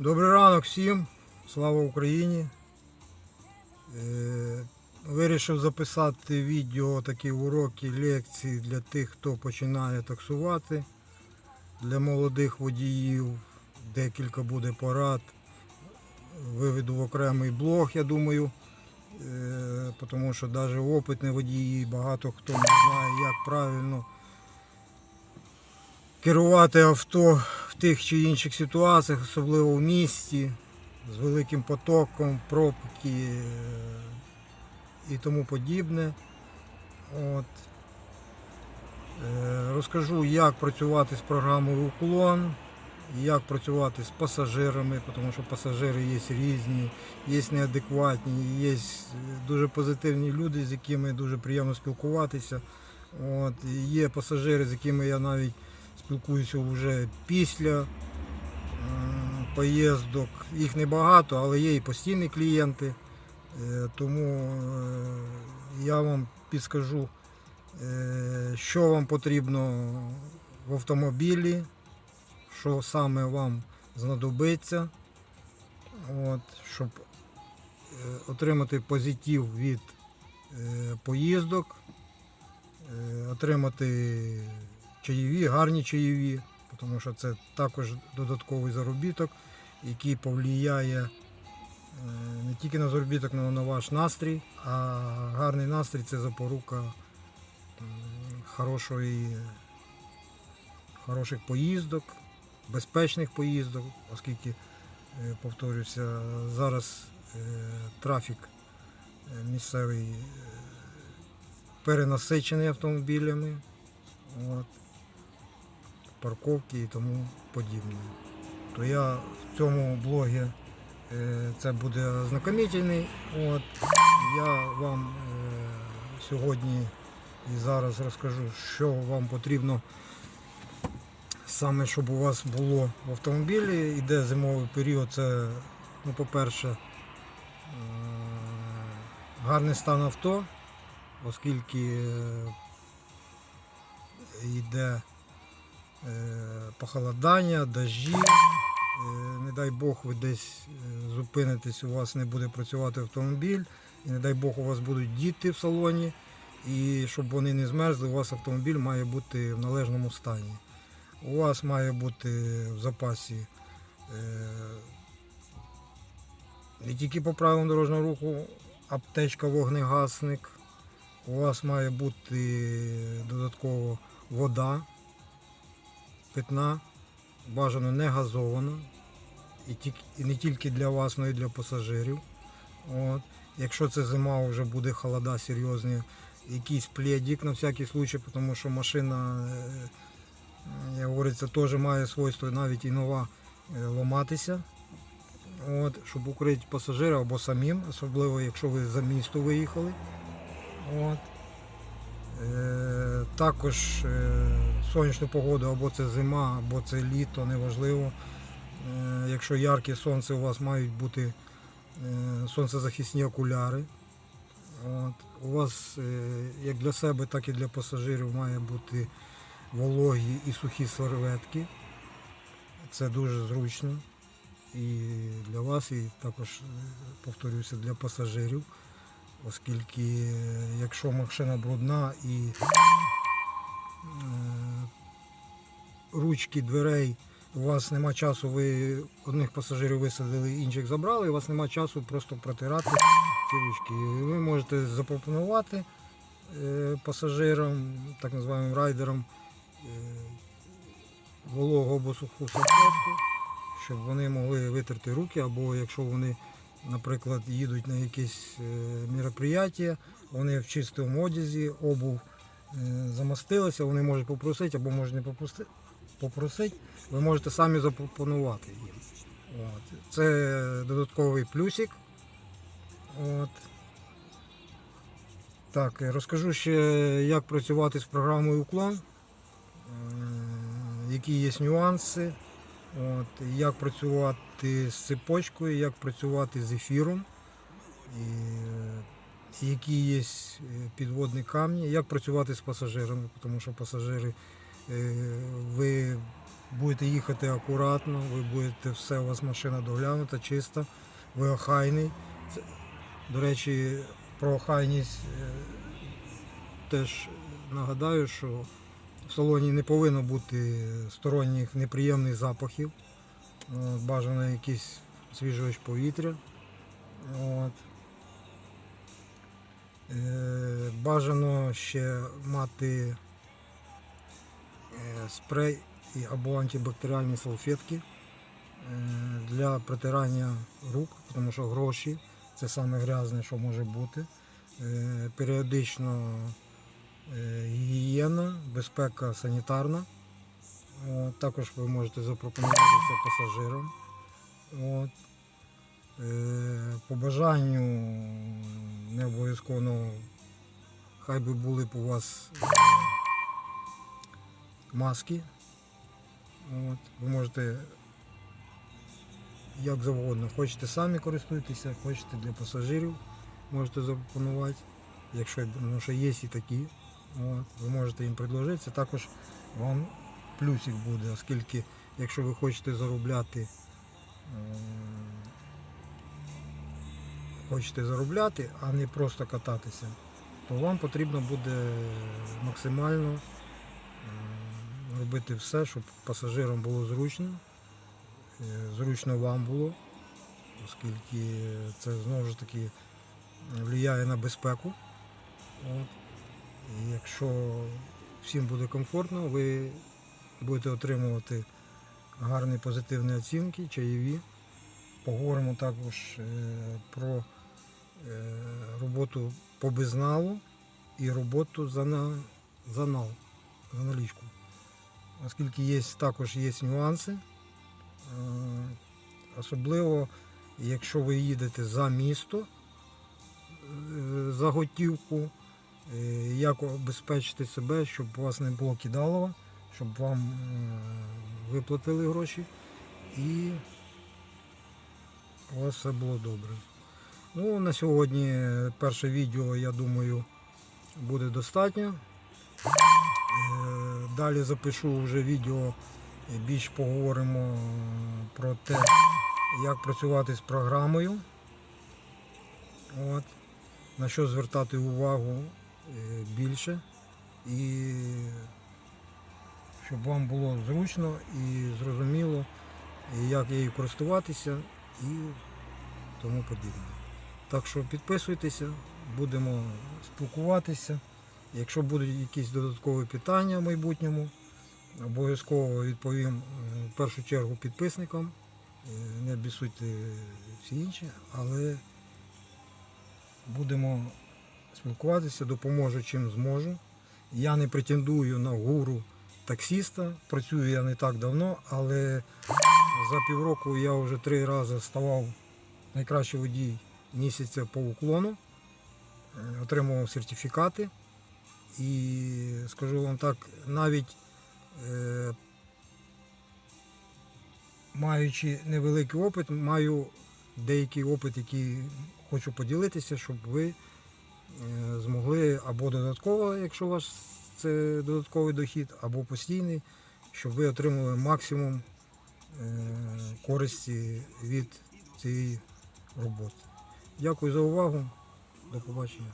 Добрий ранок всім, слава Україні. Е, Вирішив записати відео, такі уроки, лекції для тих, хто починає таксувати, для молодих водіїв. Декілька буде порад. Виведу в окремий блог, я думаю. Е, Тому що навіть опитні водії, багато хто не знає, як правильно керувати авто тих чи інших ситуаціях, особливо в місті, з великим потоком, пробки е, і тому подібне. От. Е, Розкажу, як працювати з програмою Уклон, як працювати з пасажирами, тому що пасажири є різні, є неадекватні, є дуже позитивні люди, з якими дуже приємно спілкуватися. От. Є пасажири, з якими я навіть спілкуюся вже після м, поїздок. Їх небагато, але є і постійні клієнти. Е, Тому е, я вам підскажу, е, що вам потрібно в автомобілі, що саме вам знадобиться, от, щоб е, отримати позитив від е, поїздок, е, отримати чаєві, гарні чаєві, тому що це також додатковий заробіток, який повлияє е, не тільки на заробіток, але на ваш настрій, а гарний настрій це запорука хорошої, хороших поїздок, безпечних поїздок, оскільки, е, повторюся, зараз е, трафік е, місцевий е, перенасичений автомобілями. От парковки і тому подібне. То я в цьому блогі е, це буде ознакомительний. От. Я вам е, сьогодні і зараз розкажу, що вам потрібно саме, щоб у вас було в автомобілі. Іде зимовий період, це, ну, по-перше, е, гарний стан авто, оскільки йде похолодання, дощі. Е, Не дай Бог, ви десь е, зупинитесь, у вас не буде працювати автомобіль, і не дай Бог, у вас будуть діти в салоні, і щоб вони не змерзли, у вас автомобіль має бути в належному стані. У вас має бути в запасі е, не тільки по правилам дорожнього руху аптечка, вогнегасник. У вас має бути додатково вода питна, бажано не газована. І, не тільки для вас, але й для пасажирів. От. Якщо це зима, вже буде холода серйозні, якийсь пледик на всякий случай, тому що машина, е, як говориться, теж має свойство навіть і нова е, ламатися. От, щоб укрити пасажира або самим, особливо якщо ви за місто виїхали. От. Е, також е, сонячну погоду, або це зима, або це літо, неважливо. Е, якщо ярке сонце, у вас мають бути сонцезахисні окуляри. От. У вас як для себе, так і для пасажирів має бути вологі і сухі серветки. Це дуже зручно і для вас, і також, повторюся, для пасажирів, оскільки якщо машина брудна і е, ручки дверей, у вас нема часу, ви одних пасажирів висадили, інших забрали, у вас нема часу просто протирати ці ручки. Ви можете запропонувати е, пасажирам, так називаємо райдерам, е, вологу або суху салфетку, щоб вони могли витерти руки, або якщо вони, наприклад, їдуть на якесь е, мероприятие, вони в чистому одязі, обув е, замастилися, вони можуть попросити або можуть не попросити, ви можете самі запропонувати їм. От. Це додатковий плюсик. От. Так, е, розкажу ще, як працювати з програмою Уклон, які є нюанси, от, як працювати з цепочкою, як працювати з ефіром, і, е, які є е, підводні камні, як працювати з пасажирами, тому що пасажири е, ви будете їхати акуратно, ви будете все, у вас машина доглянута, чиста, ви охайний. До речі, про охайність теж нагадаю, що в салоні не повинно бути сторонніх неприємних запахів. Бажано якийсь освіжувач повітря. От. Е, бажано ще мати е, спрей або антибактеріальні салфетки е, для протирання рук, тому що гроші це саме грязне, що може бути. Е, Періодично е, гігієна, безпека санітарна. От, також ви можете запропонувати це пасажирам. От. Е, По бажанню не обов'язково, хай би були б у вас е, маски. От. Ви можете як завгодно. Хочете самі користуйтеся, хочете для пасажирів, можете запропонувати, якщо ну, що є і такі. От. Ви можете їм предложити. Це також вам плюсик буде, оскільки якщо ви хочете заробляти, ем, хочете заробляти, а не просто кататися, то вам потрібно буде максимально ем, робити все, щоб пасажирам було зручно, е, зручно вам було, оскільки це знову ж таки впливає на безпеку. От. Якщо всім буде комфортно, ви будете отримувати гарні позитивні оцінки, чайові. Поговоримо також е, про е, роботу по безналу і роботу за, на, за нал, за налічку. Оскільки є, також є нюанси, е, особливо якщо ви їдете за місто, за готівку, як обезпечити себе, щоб у вас не було кидалова, щоб вам е, виплатили гроші і у вас все було добре. Ну, на сьогодні перше відео, я думаю, буде достатньо. Е, Далі запишу вже відео, більш поговоримо про те, як працювати з програмою. От. На що звертати увагу е, більше. І щоб вам було зручно і зрозуміло, як її користуватися і тому подібне. Так що підписуйтеся, будемо спілкуватися. Якщо будуть якісь додаткові питання в майбутньому, обов'язково відповім е, в першу чергу підписникам. Е, Не обісуйте всі інші, але будемо спілкуватися, допоможу чим зможу. Я не претендую на гуру таксіста, працюю я не так давно, але за півроку я вже три рази ставав найкращий водій місяця по уклону, отримував сертифікати. І скажу вам так, навіть е, маючи невеликий опит, маю деякий опит, який хочу поділитися, щоб ви змогли або додатково, якщо у вас це додатковий дохід, або постійний, щоб ви отримали максимум е, користі від цієї роботи. Дякую за увагу. До побачення.